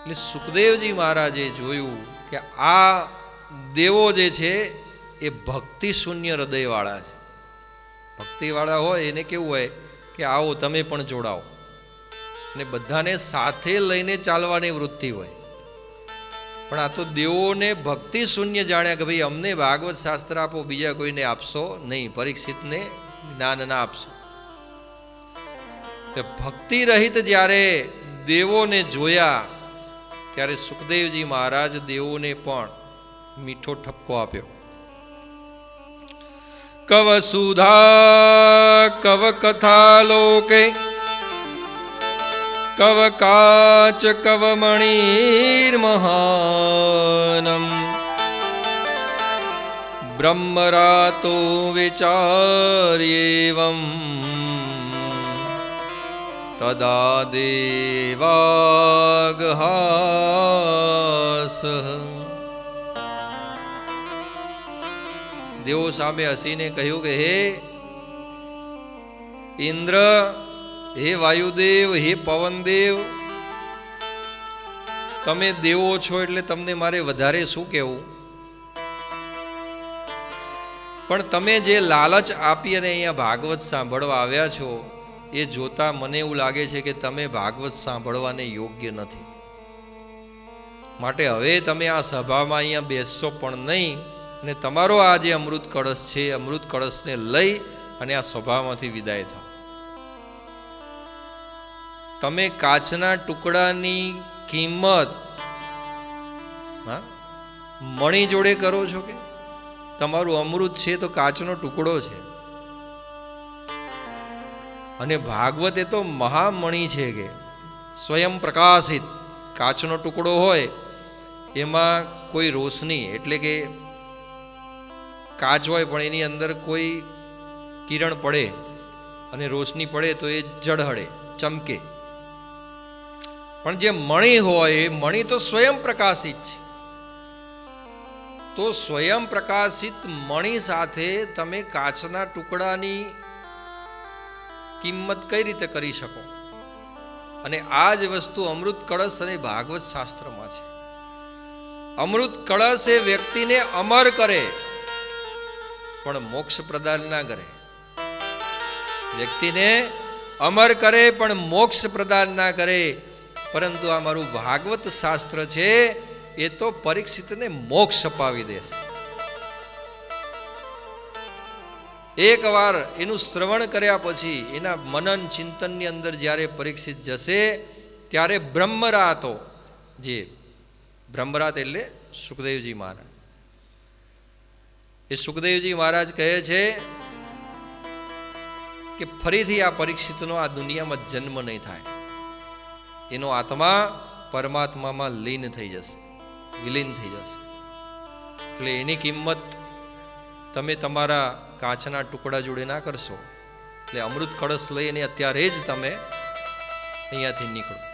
એટલે સુખદેવજી મહારાજે જોયું કે આ દેવો જે છે એ ભક્તિ શૂન્ય હૃદયવાળા છે. ભક્તિવાળા હોય એને કેવું હોય કે આવો તમે પણ જોડાઓ. અને બધાને સાથે લઈને ચાલવાની વૃત્તિ હોય. પણ આ તો દેવોને ભક્તિ શૂન્ય જાણ્યા કે ભાઈ અમને ભાગવત શાસ્ત્ર આપો, બીજા કોઈને આપશો નહીં, પરીક્ષિતને જ્ઞાન ના આપશો ભક્તિ રહિત જ્યારે દેવોને જોયા ત્યારે સુખદેવજી મહારાજ દેવોને પણ મીઠો ઠપકો આપ્યો. કવ સુધા, કવ કથા લોકે, કવ કાચ, કવ મહાનમ. બ્રહ્મરાતો વિચાર્યેવમ તદા દેવાગહાસ દેવો સામે હસીને કહ્યું કે હે ઇન્દ્ર હે વાયુદેવ હે પવનદેવ તમે દેવો છો એટલે તમને મારે વધારે શું કહેવું? પણ તમે જે લાલચ આપી અને અહીંયા ભાગવત સાંભળવા આવ્યા છો એ જોતા મને એવું લાગે છે કે તમે ભાગવત સાંભળવાને યોગ્ય નથી. માટે હવે તમે આ સભામાં અહીંયા બેસશો પણ નહીં અને તમારો આ જે અમૃત કળશ છે, અમૃત કળશને લઈ અને આ સભામાંથી વિદાય થાઓ. તમે કાચના ટુકડાની કિંમત, હા, મણી જોડે કરો છો કે? તમારું અમૃત છે તો કાચનો ટુકડો છે. અને ભાગવત એ તો મહામણી છે કે, સ્વયં પ્રકાશિત, કાચનો ટુકડો હોય, એમાં કોઈ રોશની, એટલે કે કાચ હોય પણ એની અંદર કોઈ કિરણ પડે અને રોશની પડે તો એ જળહળે, ચમકે. પણ જે મણી હોય એ મણી તો સ્વયં પ્રકાશિત છે. તો સ્વયં પ્રકાશિત મણી સાથે તમે કાચના ટુકડાની કિંમત કઈ રીતે કરી શકો? અને આ જ વસ્તુ અમૃત કળશ અને ભાગવત શાસ્ત્રમાં છે. અમૃત કળશ એ વ્યક્તિને અમર કરે, પણ મોક્ષ પ્રદાન ના કરે. વ્યક્તિને અમર કરે, પણ મોક્ષ પ્રદાન ના કરે. પરંતુ આ મારું ભાગવત શાસ્ત્ર છે, એ તો પરીક્ષિતને મોક્ષ અપાવી દેશે. એકવાર એનું શ્રવણ કર્યા પછી એના મનન ચિંતનની અંદર જ્યારે પરીક્ષિત જશે, ત્યારે બ્રહ્મરાતો, જે બ્રહ્મરાત એટલે સુખદેવજી મહારાજ. એ સુખદેવજી મહારાજ કહે છે કે ફરીથી આ પરીક્ષિતનો આ દુનિયામાં જન્મ નહીં થાય. એનો આત્મા પરમાત્મામાં લીન થઈ જશે, વિલીન થઈ જશે. એટલે એની કિંમત તમે તમારા કાચના ટુકડા જોડે ના કરશો. એટલે અમૃત કળશ લઈને અત્યારે જ તમે અહીંયાથી નીકળો.